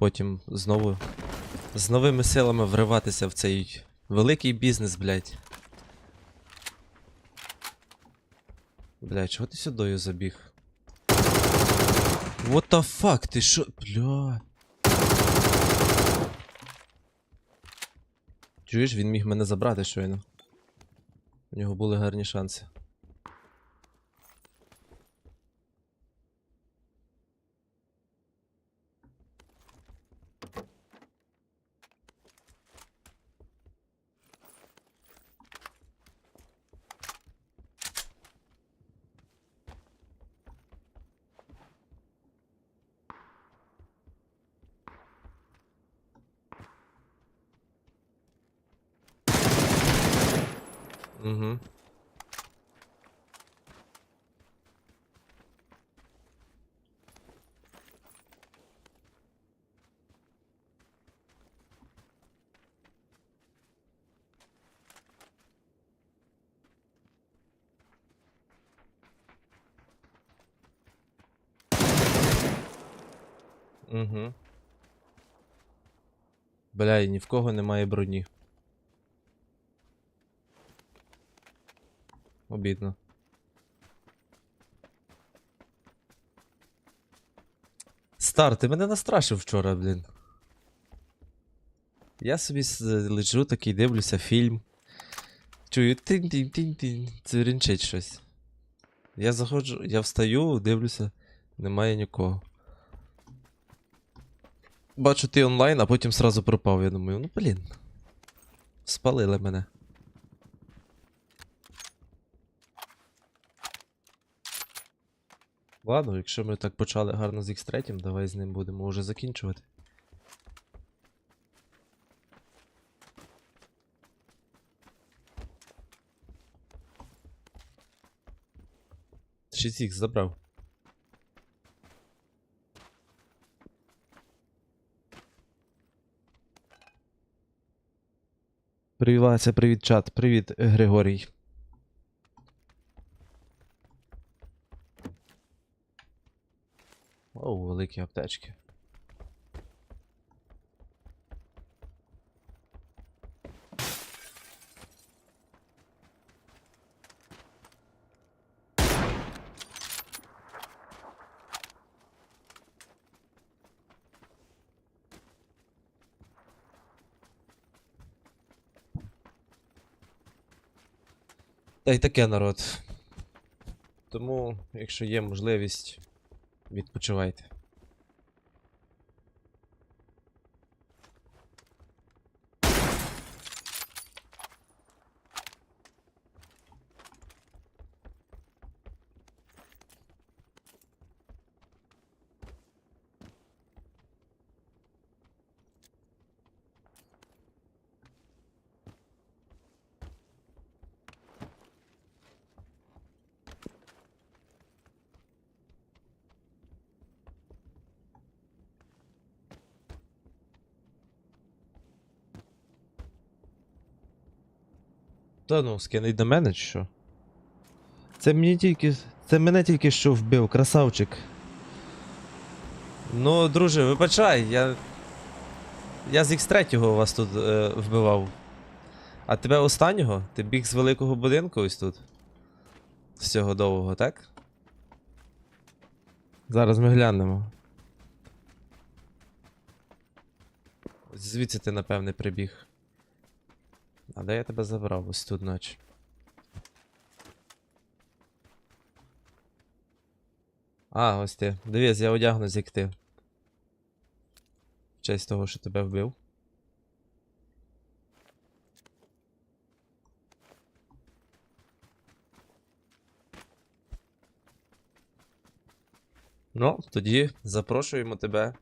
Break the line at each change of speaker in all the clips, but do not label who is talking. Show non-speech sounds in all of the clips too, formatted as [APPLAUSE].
потім знову з новими силами вриватися в цей великий бізнес, блядь. Блядь, чого ти сюдою забіг? What the fuck, ти шо. Бля. Чуєш, він міг мене забрати щойно. У нього були гарні шанси. Угу. Угу. Бля, ні в кого немає броні. Обідно. Стар, ти мене настрашив вчора, блін. Я собі лежу такий, дивлюся фільм. Чую тин-тин-тин-тин. Цвірінчить щось. Я заходжу, я встаю, дивлюся, немає нікого. Бачу ти онлайн, а потім сразу пропав. Я думаю, ну блін. Спалили мене. Ладно, якщо ми так почали гарно з X3, давай з ним будемо вже закінчувати. Шість їх забрав. Привіт, привіт, чат. Привіт, Григорій. Оу, великі аптечки. Та й таке народ. Тому, якщо є можливість, відпочивайте. Та ну, скинуть до мене чи що? Це мені тільки. Це мене тільки що вбив, красавчик. Ну, друже, вибачай, я. Я з X3 вас тут е, вбивав. А тебе останнього? Ти біг з великого будинку ось тут? З цього довгого, так? Зараз ми глянемо. Звідси ти, напевне, прибіг. А де я тебе забрав ось тут ночі? А, ось ти. Дивись, я одягнусь, як ти. В честь того, що тебе вбив. Ну, тоді запрошуємо тебе.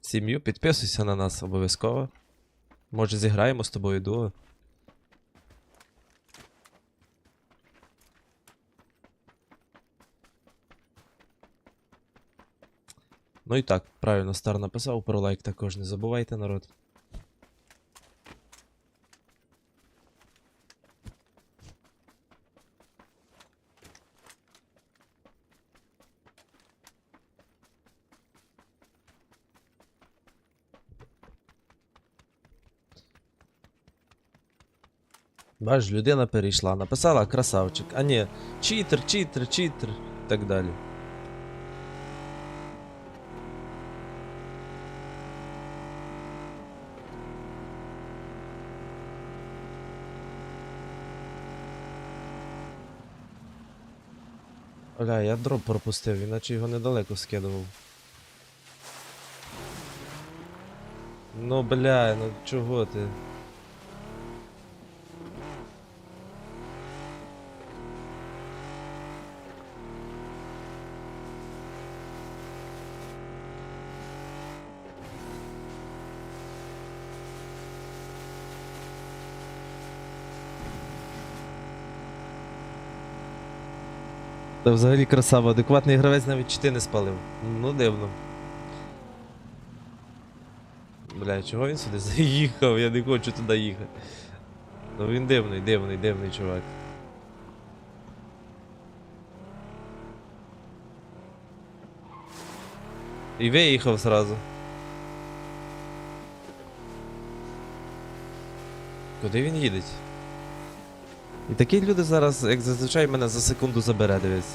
Сім'ю, підписуйся на нас обов'язково. Може зіграємо з тобою дуо. Ну і так, правильно стар написав, про лайк також не забувайте, народ. Бачиш, людина перейшла, написала красавчик. А ні, читер, читер, читер і так далі. Бля, я дроп пропустив, іначе його недалеко скидував. Ну бля, ну чого ти? Та взагалі красава, адекватний гравець навіть чити не спалив. Ну дивно. Бля, чого він сюди [LAUGHS] заїхав? Я не хочу туди їхати. Ну він дивний, дивний, дивний чувак. І виїхав зразу. Куди він їде? І такі люди зараз, як зазвичай, мене за секунду забере, дивись.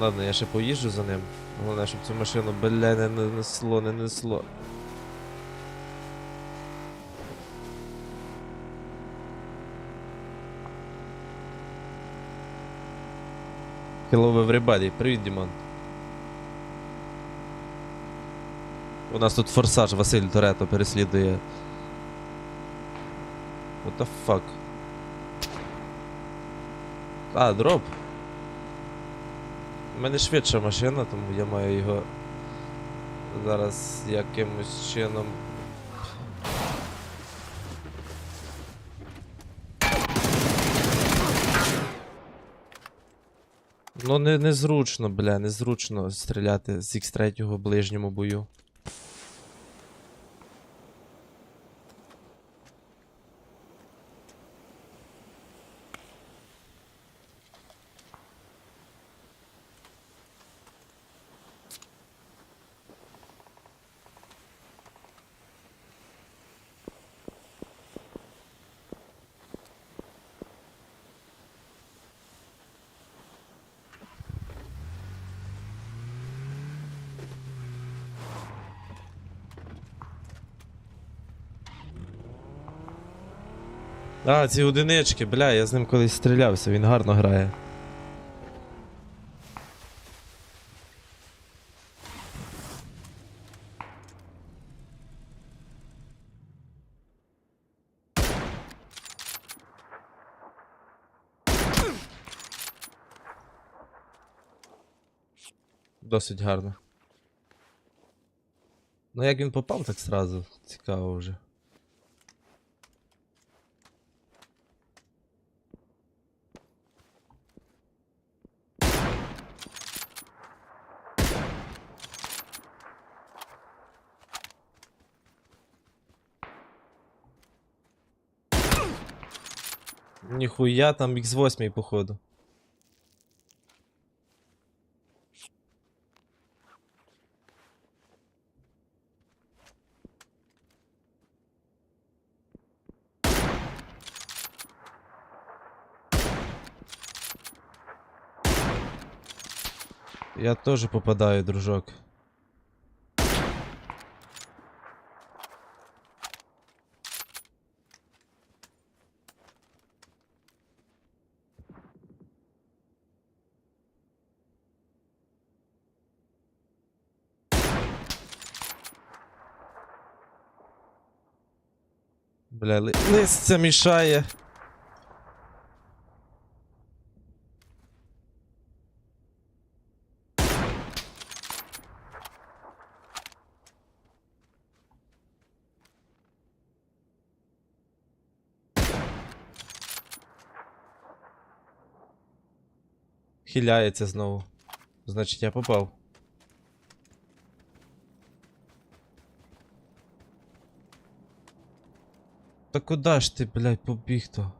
Ладно, я ще поїжджу за ним. Головне, щоб цю машину, бля, не не несло, не несло. Hello everybody, привіт, Дімон. У нас тут форсаж Василь Торетто переслідує. What the fuck? А, дроп. У мене швидша машина, тому я маю його зараз якимось чином. Ну не, незручно, бля, незручно стріляти з X3 в ближньому бою. А, ці одинички, бля, я з ним колись стрілявся, він гарно грає. Досить гарно. Ну як він попав так сразу, цікаво вже. Ніхуя там X8 походу. Я тоже попадаю, дружок. Бля, ли... листя мішає. Хиляється знову. Значить, я попав. Та куди ж ти, блядь, побіг то?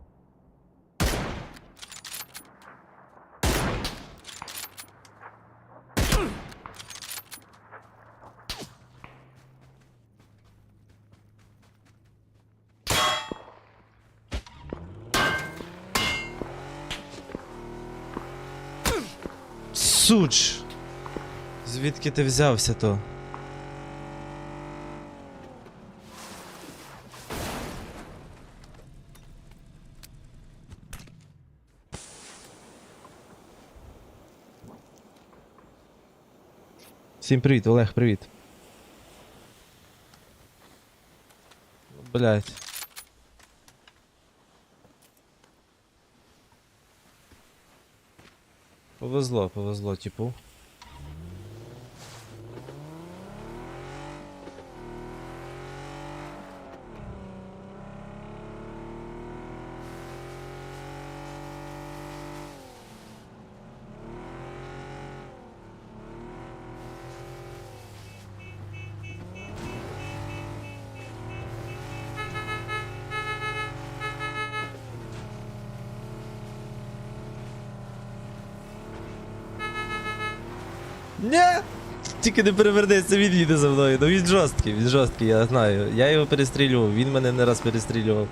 Суч! Звідки ти взявся то? Всім привіт, Олег, привіт. Блять. Повезло, повезло, типу. Тільки не перевернеться, він їде за мною. Ну він жорсткий, він жорсткий, я знаю. Я його перестрілював, він мене не раз перестрілював.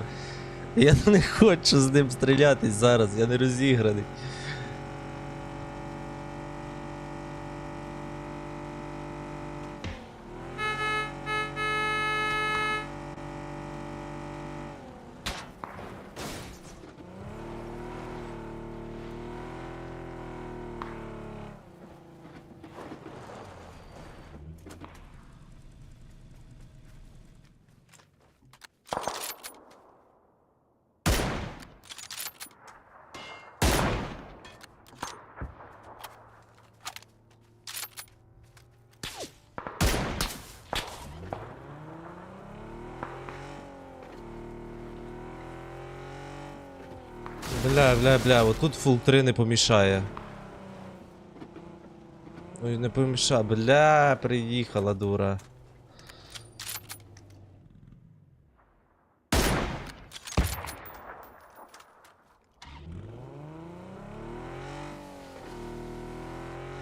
Я [LAUGHS] не хочу з ним стрілятись зараз, я не розіграний. Бля, бля, бля, от тут фул 3 не помішає. Ой, не помішає, бля, приїхала дура.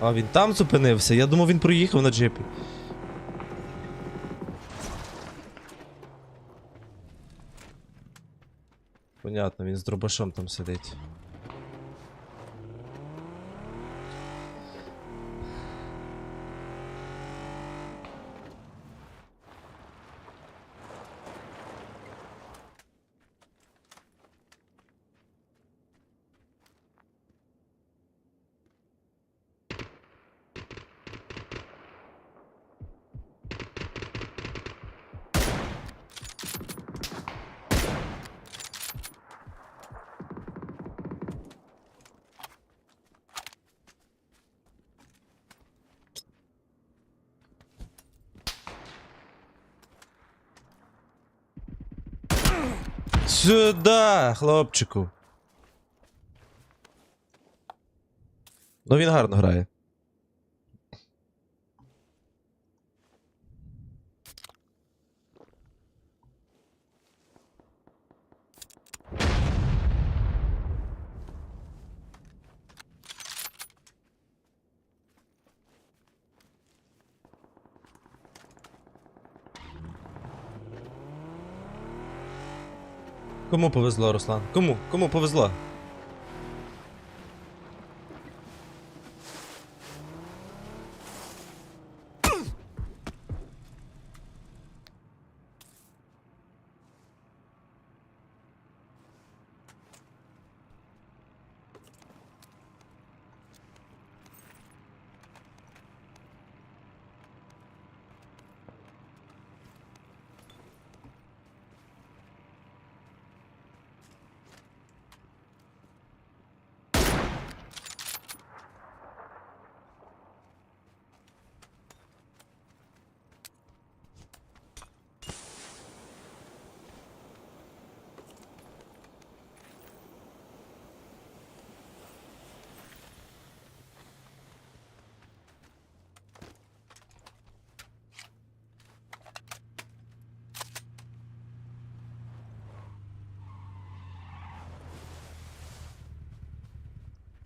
А він там зупинився? Я думав, він проїхав на джипі. Понятно, він з дробашом там сидить. Сюда, хлопчику. Ну він гарно грає. Кому повезло, Руслан? Кому? Кому повезло?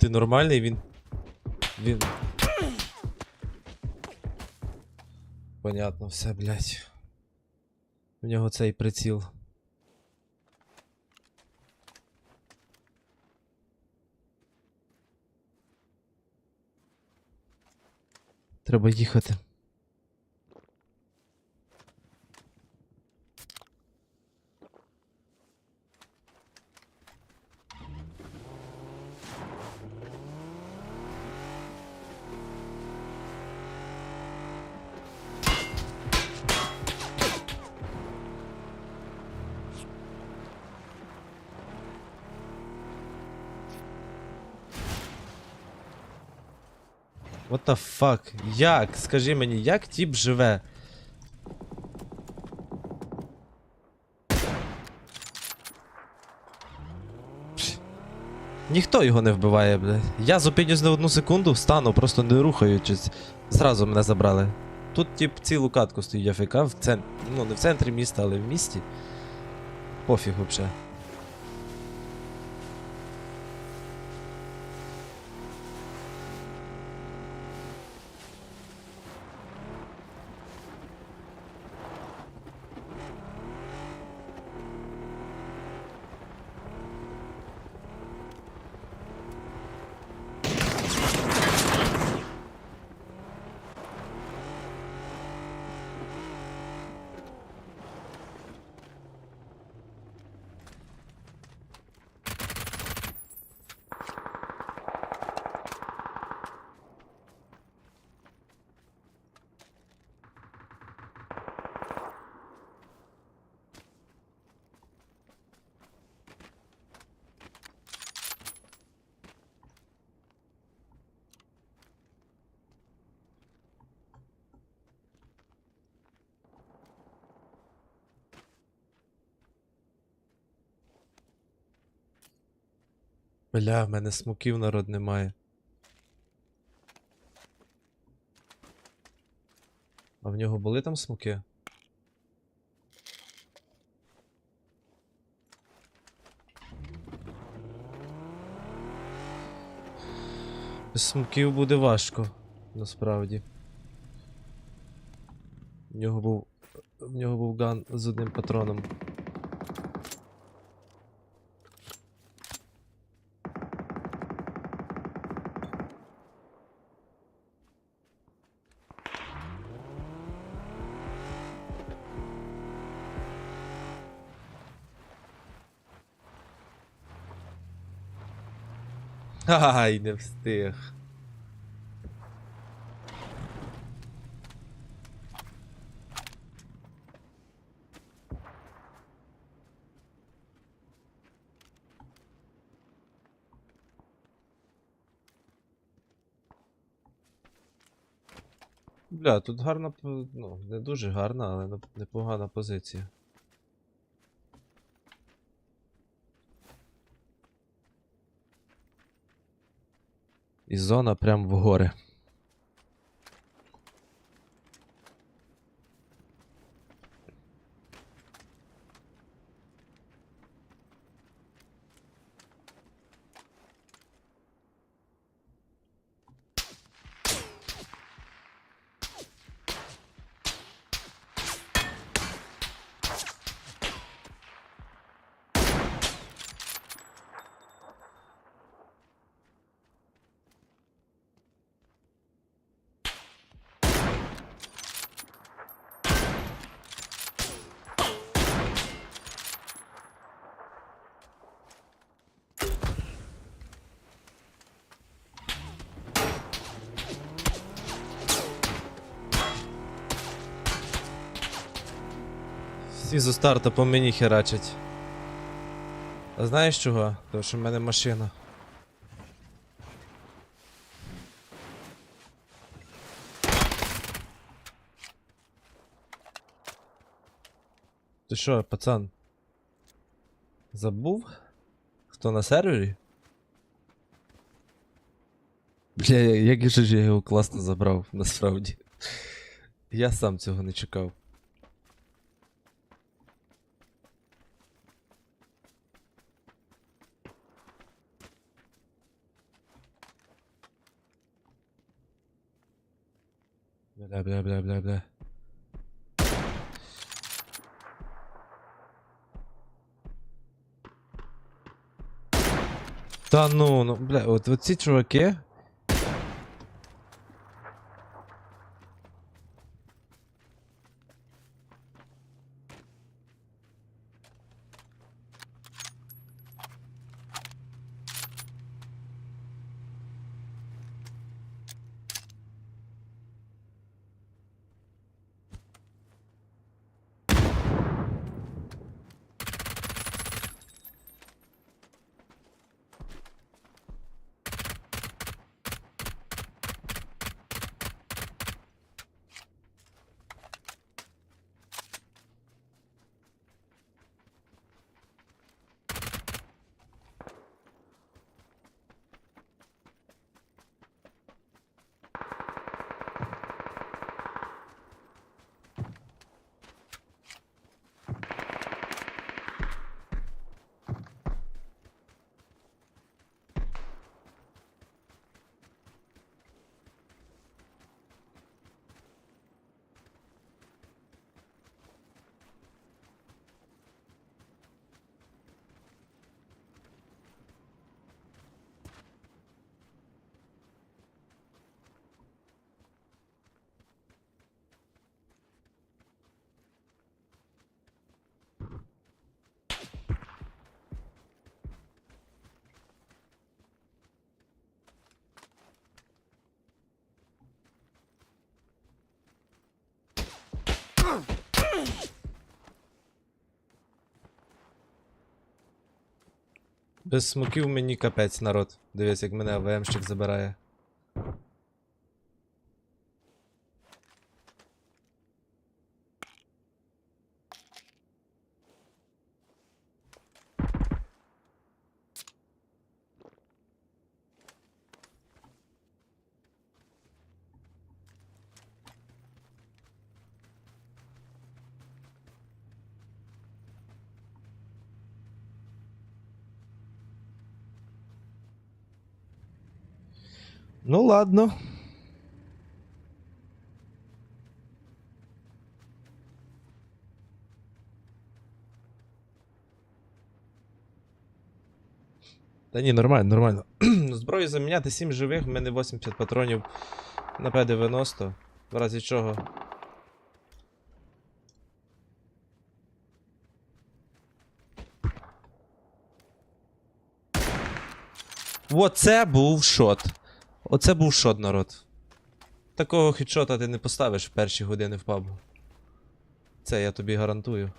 Ти нормальний, він. Він. Понятно, все, блядь. У нього цей приціл. Треба їхати. What the fuck? Як? Скажи мені, як тіп живе? Ніхто його не вбиває, бля. Я зупинюсь на одну секунду, встану, просто не рухаючись. Зразу мене забрали. Тут тип цілу катку стоїть АФК в центрі. Ну, не в центрі міста, але в місті. Пофіг вообще. Бля, в мене смоків народ немає. А в нього були там смоки? Без смоків буде важко, насправді. В нього був. В нього був ган з одним патроном. Ай, не встиг. Бля, тут гарна, ну, не дуже гарна, але непогана позиція. І зона прям в гори. Зі старта по мені херачать. А знаєш чого? Тому що в мене машина. Ти що, пацан? Забув? Хто на сервері? Бля, як же ж я його класно забрав, насправді. Я сам цього не чекав. Бля, бля, бля, бля, бля. Та ну, ну, бля, от, от ці чуваки. Без смоків мені капець, народ. Дивись, як мене АВМщик забирає. Ну ладно. Та ні, нормально, нормально. [CLEARS THROAT] Зброю заміняти 7 живих, в мене 80 патронів на П-90. В разі чого. Оце був шот. Оце був шот, народ. Такого хідшота ти не поставиш в перші години в пабу. Це я тобі гарантую.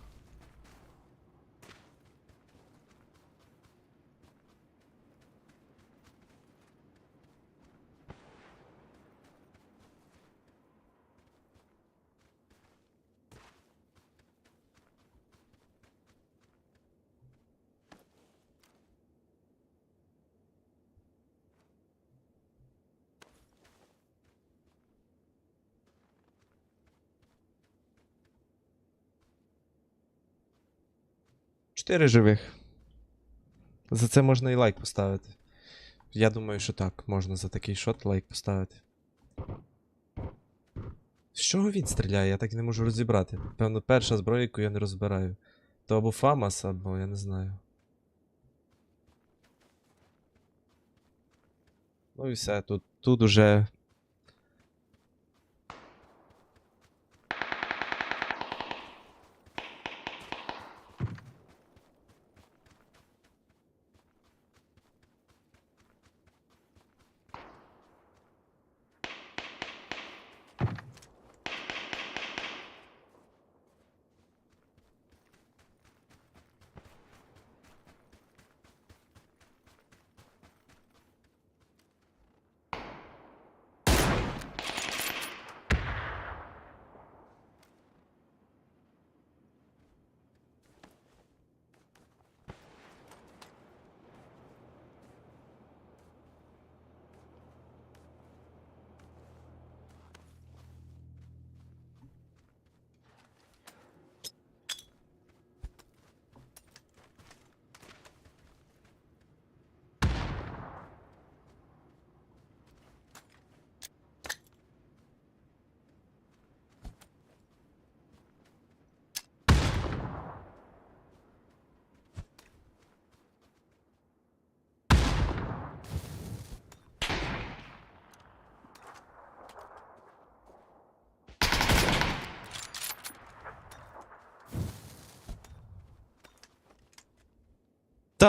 Чотири живих. За це можна і лайк поставити. Я думаю, що так, можна за такий шот лайк поставити. З чого він стріляє? Я так і не можу розібрати. Певно, перша зброя, яку я не розбираю. То або Фамас, або я не знаю. Ну і все, тут, тут уже.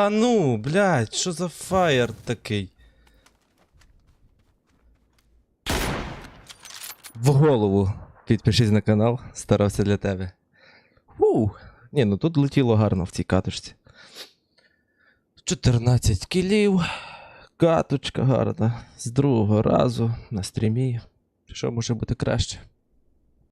Та ну, блядь, що за фаєр такий? В голову. Підпишись на канал, старався для тебе. Фу. Ні, ну тут летіло гарно в цій катушці. 14 кілів. Каточка гарна. З другого разу на стрімі. Що може бути краще?